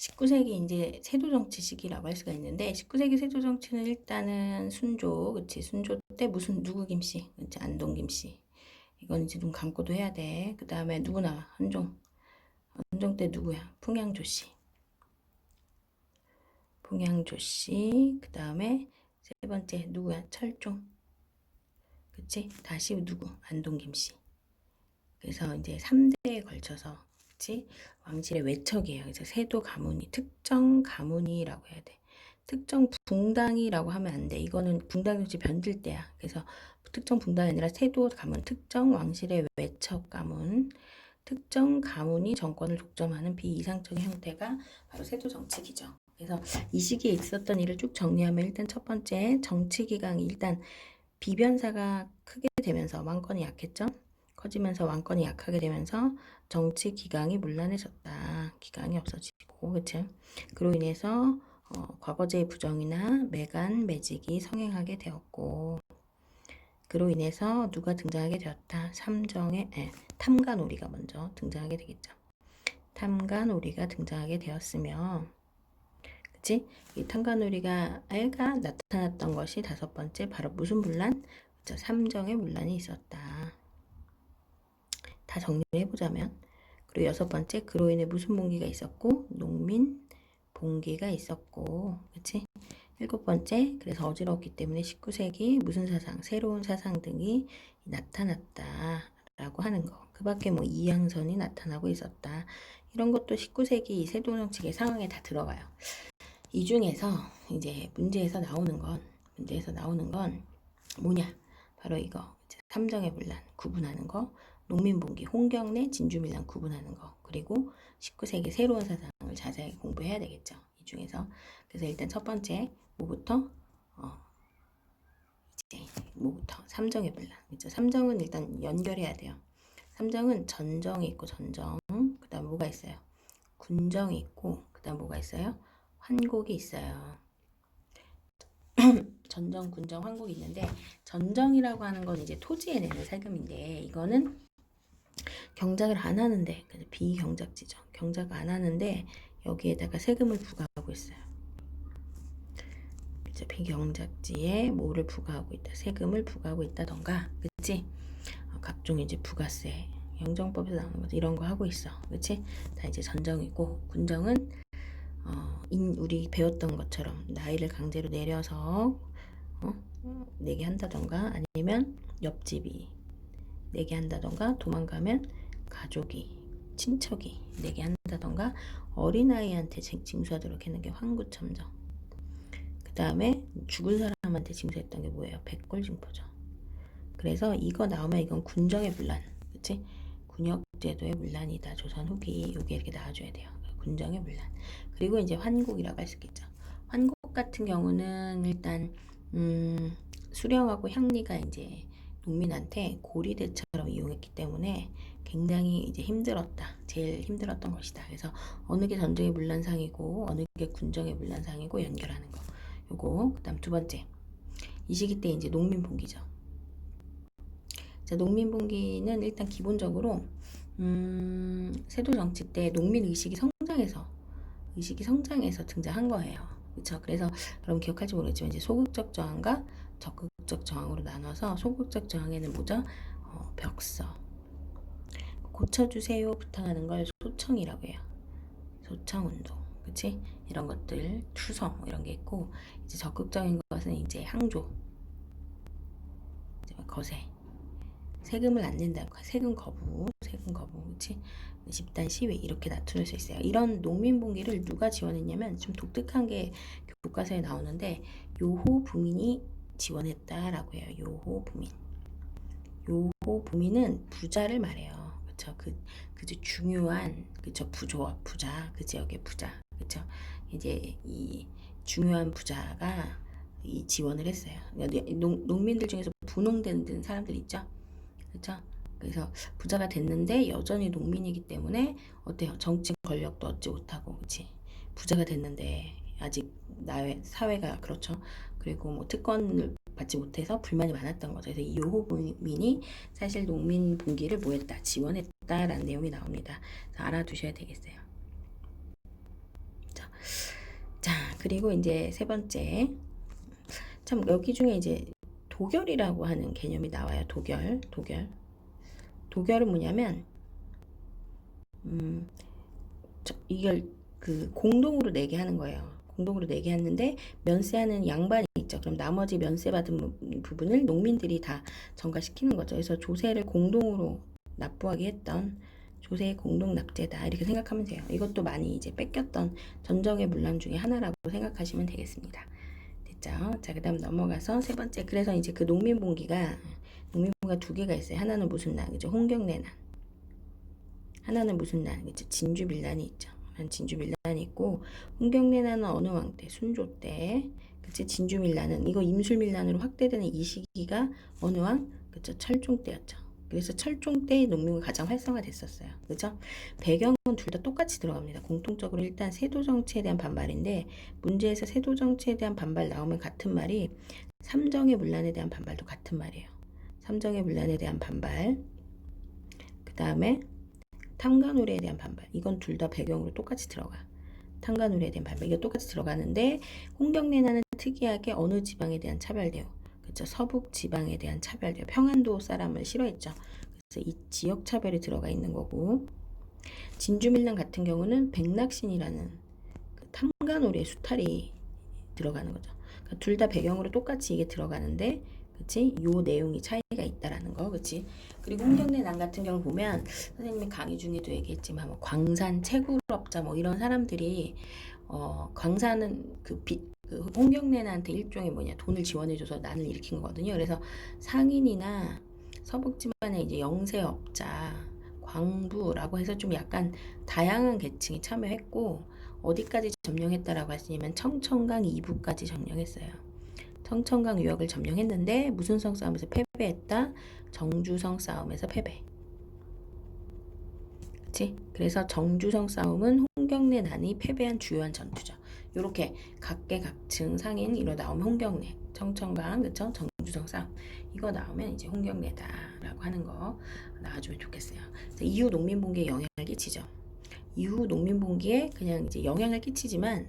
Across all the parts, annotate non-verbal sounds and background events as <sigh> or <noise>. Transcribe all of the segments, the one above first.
19세기 이제 세도 정치 시기라고 할 수가 있는데 19세기 세도 정치는 일단은 순조, 그치? 순조 때 무슨 누구 김씨, 그치? 안동 김씨. 이건 이제 눈 감고도 해야 돼. 그 다음에 누구 나와? 한종. 한종 때 누구야? 풍양조 씨. 풍양조 씨. 그 다음에 세 번째 누구야? 철종. 그치? 다시 누구? 안동 김씨. 그래서 이제 3대에 걸쳐서 그치? 왕실의 외척이에요. 그래서 세도 가문이 특정 가문이라고 해야 돼. 특정 붕당이라고 하면 안 돼. 이거는 붕당 정치 변질 때야. 그래서 특정 붕당이 아니라 세도 가문, 특정 왕실의 외척 가문, 특정 가문이 정권을 독점하는 비이상적인 형태가 바로 세도 정치기죠. 그래서 이 시기에 있었던 일을 쭉 정리하면 일단 첫 번째 정치 기강이 일단 비변사가 크게 되면서 왕권이 약했죠. 커지면서 왕권이 약하게 되면서 정치 기강이 문란해졌다. 기강이 없어지고, 그치? 그로 인해서 어, 과거제의 부정이나 매간, 매직이 성행하게 되었고, 그로 인해서 누가 등장하게 되었다. 삼정의 에, 탐관오리가 먼저 등장하게 되겠죠. 탐관오리가 등장하게 되었으며, 그치? 이 탐관오리가 애가 나타났던 것이 다섯 번째 바로 무슨 문란? 그쵸? 삼정의 문란이 있었다. 다 정리해 보자면 그리고 여섯 번째 그로 인해 무슨 봉기가 있었고 농민 봉기가 있었고 그치? 일곱 번째 그래서 어지럽기 때문에 19세기 무슨 사상 새로운 사상 등이 나타났다 라고 하는 거. 그 밖에 뭐 이양선이 나타나고 있었다. 이런 것도 19세기 세도 정치의 상황에 다 들어가요. 이 중에서 이제 문제에서 나오는 건 문제에서 나오는 건 뭐냐? 바로 이거. 삼정의 분란 구분하는 거 농민봉기, 홍경래, 진주밀란 구분하는 거 그리고 19세기 새로운 사상을 자세히 공부해야 되겠죠. 이 중에서 그래서 일단 첫 번째 뭐부터 어 이제 뭐부터 삼정의 분란 그죠? 삼정은 일단 연결해야 돼요. 삼정은 전정이 있고 전정 그다음 뭐가 있어요? 군정이 있고 그다음 뭐가 있어요? 환곡이 있어요. <clears throat> 전정, 군정, 환곡이 있는데 전정이라고 하는 건 이제 토지에 내는 세금인데 이거는 경작을 안 하는데 비경작지죠. 경작 안 하는데 여기에다가 세금을 부과하고 있어요. 이제 비경작지에 뭐를 부과하고 있다. 세금을 부과하고 있다던가, 그치? 어, 각종 이제 부가세, 영정법에서 나오는 것 이런 거 하고 있어, 그치? 다 이제 전정이고 군정은 어, 인, 우리 배웠던 것처럼 나이를 강제로 내려서 어? 내게 한다던가 아니면 옆집이 내게 한다던가 도망가면 가족이 친척이 내게 한다던가 어린아이한테 징수하도록 했는 게 황구첨정. 그 다음에 죽은 사람한테 징수했던 게 뭐예요? 백골징포죠. 그래서 이거 나오면 이건 군정의 분란 그치? 군역제도의 문란이다. 조선 후기 여기 이렇게 나와줘야 돼요. 군정의 문란. 그리고 이제 환국이라고 할 수 있겠죠. 환국 같은 경우는 일단 음, 수령하고 향리가 이제 농민한테 고리대처럼 이용했기 때문에 굉장히 이제 힘들었다. 제일 힘들었던 것이다. 그래서 어느 게 전쟁의 문란상이고 어느 게 군정의 문란상이고 연결하는 거. 요거 그다음 두 번째 이 시기 때 이제 농민 봉기죠. 자, 농민 봉기는 일단 기본적으로 음, 세도 정치 때 농민 의식이 성장해서 의식이 성장해서 등장한 거예요. 그렇죠? 그래서 여러분 기억할지 모르겠지만 이제 소극적 저항과 적극적 저항으로 나눠서 소극적 저항에는 뭐죠? 어, 벽서. 고쳐주세요 부탁하는 걸 소청이라고 해요. 소청 운동. 그치? 이런 것들, 투성, 뭐 이런 게 있고, 이제 적극적인 것은 이제 항조. 이제 거세. 세금을 안 낸다. 세금 거부, 세금 거부, 그치? 집단 시위 이렇게 나타낼 수 있어요. 이런 농민봉기를 누가 지원했냐면 좀 독특한 게 교과서에 나오는데 요호 부민이 지원했다라고 해요. 요호 부민. 요호 부민은 부자를 말해요. 그쵸? 그, 그죠? 중요한, 그쵸? 부조와 부자, 그 지역의 부자. 그쵸? 이제 이 중요한 부자가 이 지원을 했어요. 농, 농민들 중에서 분홍된 사람들 있죠? 그쵸? 그래서 부자가 됐는데 여전히 농민이기 때문에 어때요? 정치 권력도 얻지 못하고, 그치? 부자가 됐는데 아직 나의 사회가 그렇죠. 그리고 뭐 특권을 받지 못해서 불만이 많았던 거죠. 그래서 이 요호민이 사실 농민 분기를 뭐했다 지원했다라는 내용이 나옵니다. 알아두셔야 되겠어요. 그리고 이제 세 번째 참 여기 중에 이제 도결이라고 하는 개념이 나와요. 도결, 도결. 도결은 뭐냐면 음, 저, 이걸 그 공동으로 내게 하는 거예요. 공동으로 내게 하는데 면세하는 양반이 있죠. 그럼 나머지 면세 받은 부분을 농민들이 다 전가시키는 거죠. 그래서 조세를 공동으로 납부하게 했던 조세 공동 납제다 이렇게 생각하면 돼요. 이것도 많이 이제 뺏겼던 전정의 문란 중에 하나라고 생각하시면 되겠습니다. 됐죠? 자, 그다음 넘어가서 세 번째. 그래서 이제 그 농민 봉기가 농민 봉기가 두 개가 있어요. 하나는 무슨 난, 그죠? 홍경래 난. 하나는 무슨 난, 그죠? 진주 밀란이 있죠. 진주 밀란이 있고 홍경래난은 어느 왕 때? 순조 때. 그치? 진주 밀란은 이거 임술 밀란으로 확대되는 이 시기가 어느 왕? 그죠? 철종 때였죠. 그래서 철종 때 농민이 가장 활성화됐었어요. 그죠? 배경은 둘 다 똑같이 들어갑니다. 공통적으로 일단 세도 정치에 대한 반발인데 문제에서 세도 정치에 대한 반발 나오면 같은 말이 삼정의 문란에 대한 반발도 같은 말이에요. 삼정의 문란에 대한 반발. 그 다음에 탐관오래에 대한 반발. 이건 둘 다 배경으로 똑같이 들어가. 탐관오래에 대한 반발. 이거 똑같이 들어가는데 홍경래나는 특이하게 어느 지방에 대한 차별 대우. 그죠? 서북 지방에 대한 차별 대우. 평안도 사람을 싫어했죠. 그래서 이 지역 차별이 들어가 있는 거고. 진주밀란 같은 경우는 백낙신이라는 그 탐관오리의 수탈이 들어가는 거죠. 그러니까 둘 다 배경으로 똑같이 이게 들어가는데, 그치? 요 내용이 차이가 있다라는 거, 그치? 그리고 홍경래 난 같은 경우 보면 선생님이 강의 중에도 얘기했지만 뭐 광산 채굴업자 뭐 이런 사람들이 어 광산은 그 빚, 그 홍경래한테 일종의 뭐냐 돈을 지원해줘서 난을 일으킨 거거든요. 그래서 상인이나 서북지만의 이제 영세업자 광부라고 해서 좀 약간 다양한 계층이 참여했고 어디까지 점령했다라고 하시냐면 청천강 이부까지 점령했어요. 청천강 유역을 점령했는데 무슨 성 싸움에서 패배했다. 정주성 싸움에서 패배. 그치? 그래서 정주성 싸움은 홍경래 난이 패배한 주요한 전투죠. 요렇게 각계각층 상인 이로 나오면 홍경래, 청천강, 그쵸? 정주성 싸움 이거 나오면 이제 홍경래다라고 하는 거 나와주면 좋겠어요. 이후 농민봉기에 영향을 끼치죠. 이후 농민봉기에 그냥 이제 영향을 끼치지만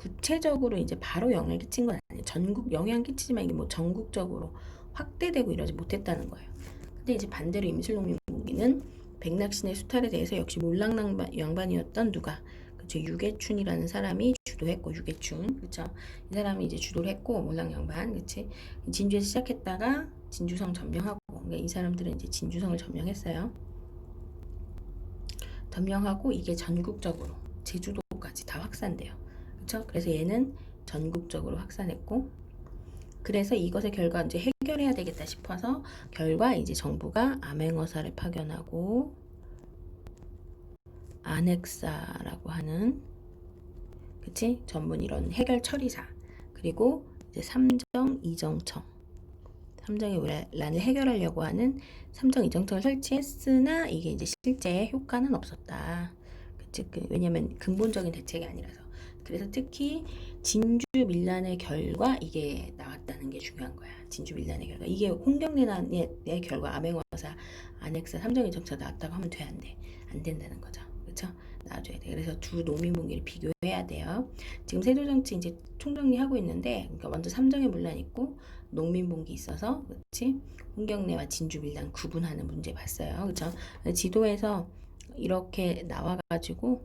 구체적으로 이제 바로 영향을 끼친 건 아니에요. 전국 영향 끼치지만 이게 뭐 전국적으로 확대되고 이러지 못했다는 거예요. 근데 이제 반대로 임실농민봉기는 백낙신의 수탈에 대해서 역시 몰락낭반 양반이었던 누가 그쵸 유계춘이라는 사람이 주도했고 유계춘 그쵸 이 사람이 이제 주도를 했고 몰락 양반 그치 진주에서 시작했다가 진주성 점령하고 그러니까 이 사람들은 이제 진주성을 점령했어요. 점령하고 이게 전국적으로 제주도까지 다 확산돼요. 그렇죠? 그래서 얘는 전국적으로 확산했고 그래서 이것의 결과 이제 해결해야 되겠다 싶어서 결과 이제 정부가 암행어사를 파견하고 안핵사라고 하는 그치 전문 이런 해결 처리사 그리고 이제 삼정 이정청 삼정의 란을 해결하려고 하는 삼정 이정청을 설치했으나 이게 이제 실제 효과는 없었다. 그치? 그, 왜냐면 근본적인 대책이 아니라서. 그래서 특히 진주 밀란의 결과 이게 나왔다는 게 중요한 거야. 진주 밀란의 결과. 이게 홍경래난의 결과 암행어사 안핵사 삼정의 정차 나왔다고 하면 돼 안 돼? 안 된다는 거죠. 그렇죠? 나와줘야 돼. 그래서 두 농민봉기를 비교해야 돼요. 지금 세조 정치 이제 총정리하고 있는데, 그러니까 먼저 삼정의 문란 있고 농민봉기 있어서, 그렇지? 홍경래와 진주 밀란 구분하는 문제 봤어요. 그렇죠? 지도에서 이렇게 나와가지고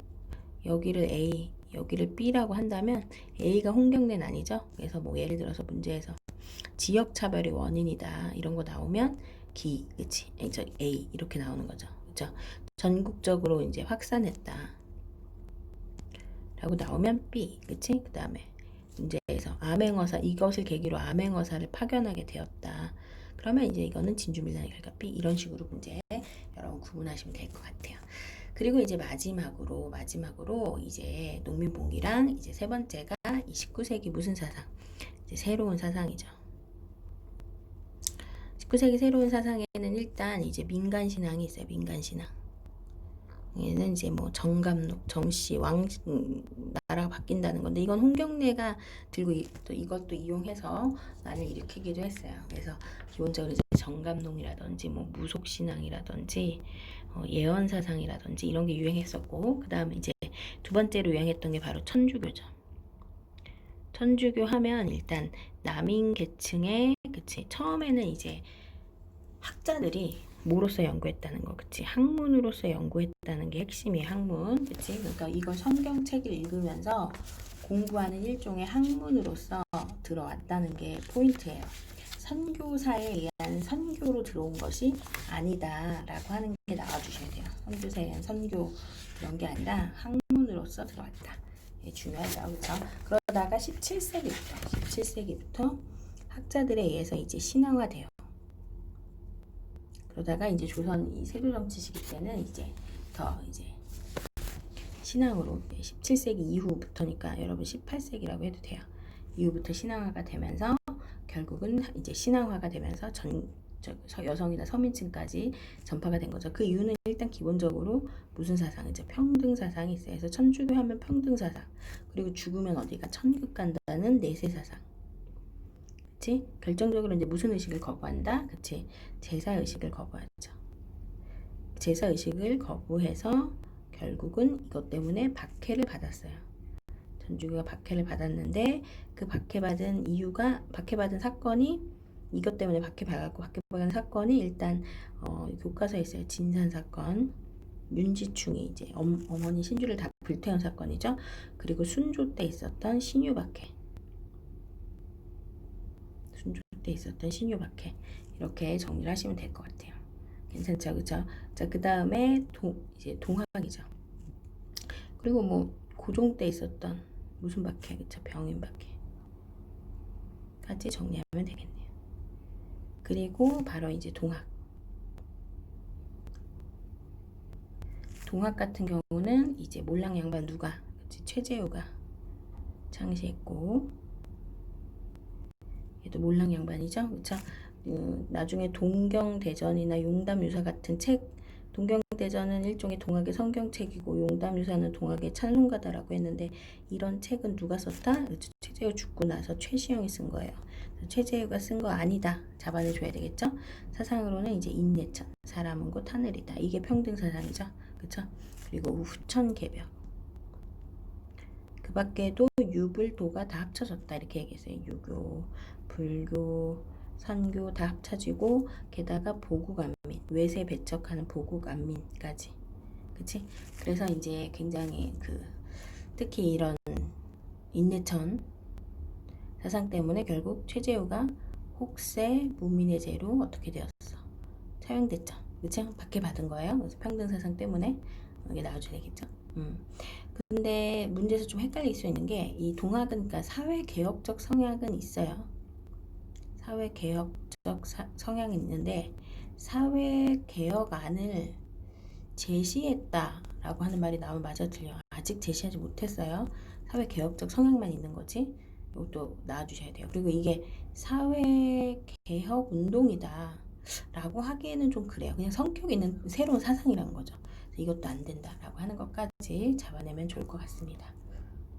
여기를 A, 여기를 B라고 한다면 A가 홍경래는 아니죠. 그래서 뭐 예를 들어서 문제에서 지역 차별의 원인이다 이런 거 나오면 기, 그치? A 이렇게 나오는 거죠. 그죠? 전국적으로 이제 확산했다. 라고 나오면 B, 그치? 그 다음에 문제에서 암행어사, 이것을 계기로 암행어사를 파견하게 되었다. 그러면 이제 이거는 진주밀란의 결과 B 이런 식으로 문제 여러분 구분하시면 될 것 같아요. 그리고 이제 마지막으로 마지막으로 이제 농민봉기랑 이제 세 번째가 19세기 무슨 사상? 이제 새로운 사상이죠. 19세기 새로운 사상에는 일단 이제 민간 신앙이 있어요. 민간 신앙. 얘는 이제 뭐 정감록, 정씨, 왕 음, 나라가 바뀐다는 건데 이건 홍경래가 들고 이, 또 이것도 이용해서 나를 일으키기도 했어요. 그래서 기본적으로 이제 정감록이라든지 뭐 무속 신앙이라든지 어, 예언 사상이라든지 이런 게 유행했었고 그 다음에 이제 두 번째로 유행했던 게 바로 천주교죠. 천주교 하면 일단 남인 계층의 그치 처음에는 이제 학자들이 뭐로서 연구했다는 거 그치? 학문으로서 연구했다는 게 핵심이에요 학문. 그치? 그러니까 이걸 성경책을 읽으면서 공부하는 일종의 학문으로서 들어왔다는 게 포인트예요. 선교사에 의한 선교로 들어온 것이 아니다라고 하는 게 나와주셔야 돼요. 선교사에 의한 선교 그런 게 아니라 학문으로서 들어왔다. 예, 중요하죠. 그렇죠? 그러다가 17세기부터 17세기부터 학자들에 의해서 이제 신앙화돼요 그러다가 이제 조선 이 세조 정치 시기 때는 이제 더 이제 신앙으로 17세기 이후부터니까 여러분 18세기라고 해도 돼요. 이후부터 신앙화가 되면서 결국은 이제 신앙화가 되면서 전 여성이나 서민층까지 전파가 된 거죠. 그 이유는 일단 기본적으로 무슨 사상이죠? 평등 사상이 있어요. 그래서 천주교 하면 평등 사상. 그리고 죽으면 어디가 천국 간다는 내세 사상. 그치? 결정적으로 이제 무슨 의식을 거부한다? 그치? 제사 의식을 거부하죠. 제사 의식을 거부해서 결국은 이것 때문에 박해를 받았어요. 전주교가 박해를 받았는데 그 박해받은 이유가 박해받은 사건이 이것 때문에 박해받았고 박해받은 사건이 일단 어, 교과서에 있어요. 진산 사건. 윤지충이 이제 엄, 어머니 신주를 다 불태운 사건이죠. 그리고 순조 때 있었던 신유 박해. 때 있었던 신유 박해. 이렇게 정리를 하시면 될 것 같아요. 괜찮죠, 그죠? 자, 그 다음에 동 이제 동학이죠. 그리고 뭐 고종 때 있었던 무슨 박해, 그쵸? 병인 박해까지 정리하면 되겠네요. 그리고 바로 이제 동학. 동학 같은 경우는 이제 몰랑 양반 누가, 그치? 최재우가 창시했고, 얘도 몰랑 양반이죠, 그쵸? 그 나중에 동경대전이나 용담유사 같은 책 동경대전은 일종의 동학의 성경책이고 용담유사는 동학의 찬송가다라고 했는데 이런 책은 누가 썼다? 최재우 죽고 나서 최시영이 쓴 거예요. 최재우가 쓴 거 아니다. 잡아내줘야 되겠죠? 사상으로는 이제 인내천, 사람은 곧 하늘이다. 이게 평등 사상이죠. 그쵸? 그리고 후천개벽. 그 밖에도 유불도가 다 합쳐졌다. 이렇게 얘기했어요. 유교, 불교, 선교 다 합쳐지고 게다가 보국 안민 외세 배척하는 보국 안민까지. 그치? 그래서 이제 굉장히 그 특히 이런 인내천 사상 때문에 결국 최재우가 혹세 무민의 죄로 어떻게 되었어? 처형됐죠. 그치? 받게 받은 거예요. 그래서 평등 사상 때문에 이게 나와줘야 되겠죠? 음. 근데 문제에서 좀 헷갈릴 수 있는 게 이 동학은 그러니까 사회 개혁적 성향은 있어요 사회 개혁적 사- 성향이 있는데 사회 개혁 안을 제시했다라고 하는 말이 나오면 맞아 틀려. 아직 제시하지 못했어요. 사회 개혁적 성향만 있는 거지. 이것도 나와주셔야 돼요. 그리고 이게 사회 개혁 운동이다. 라고 하기에는 좀 그래요. 그냥 성격 있는 새로운 사상이라는 거죠. 이것도 안 된다라고 하는 것까지 잡아내면 좋을 것 같습니다.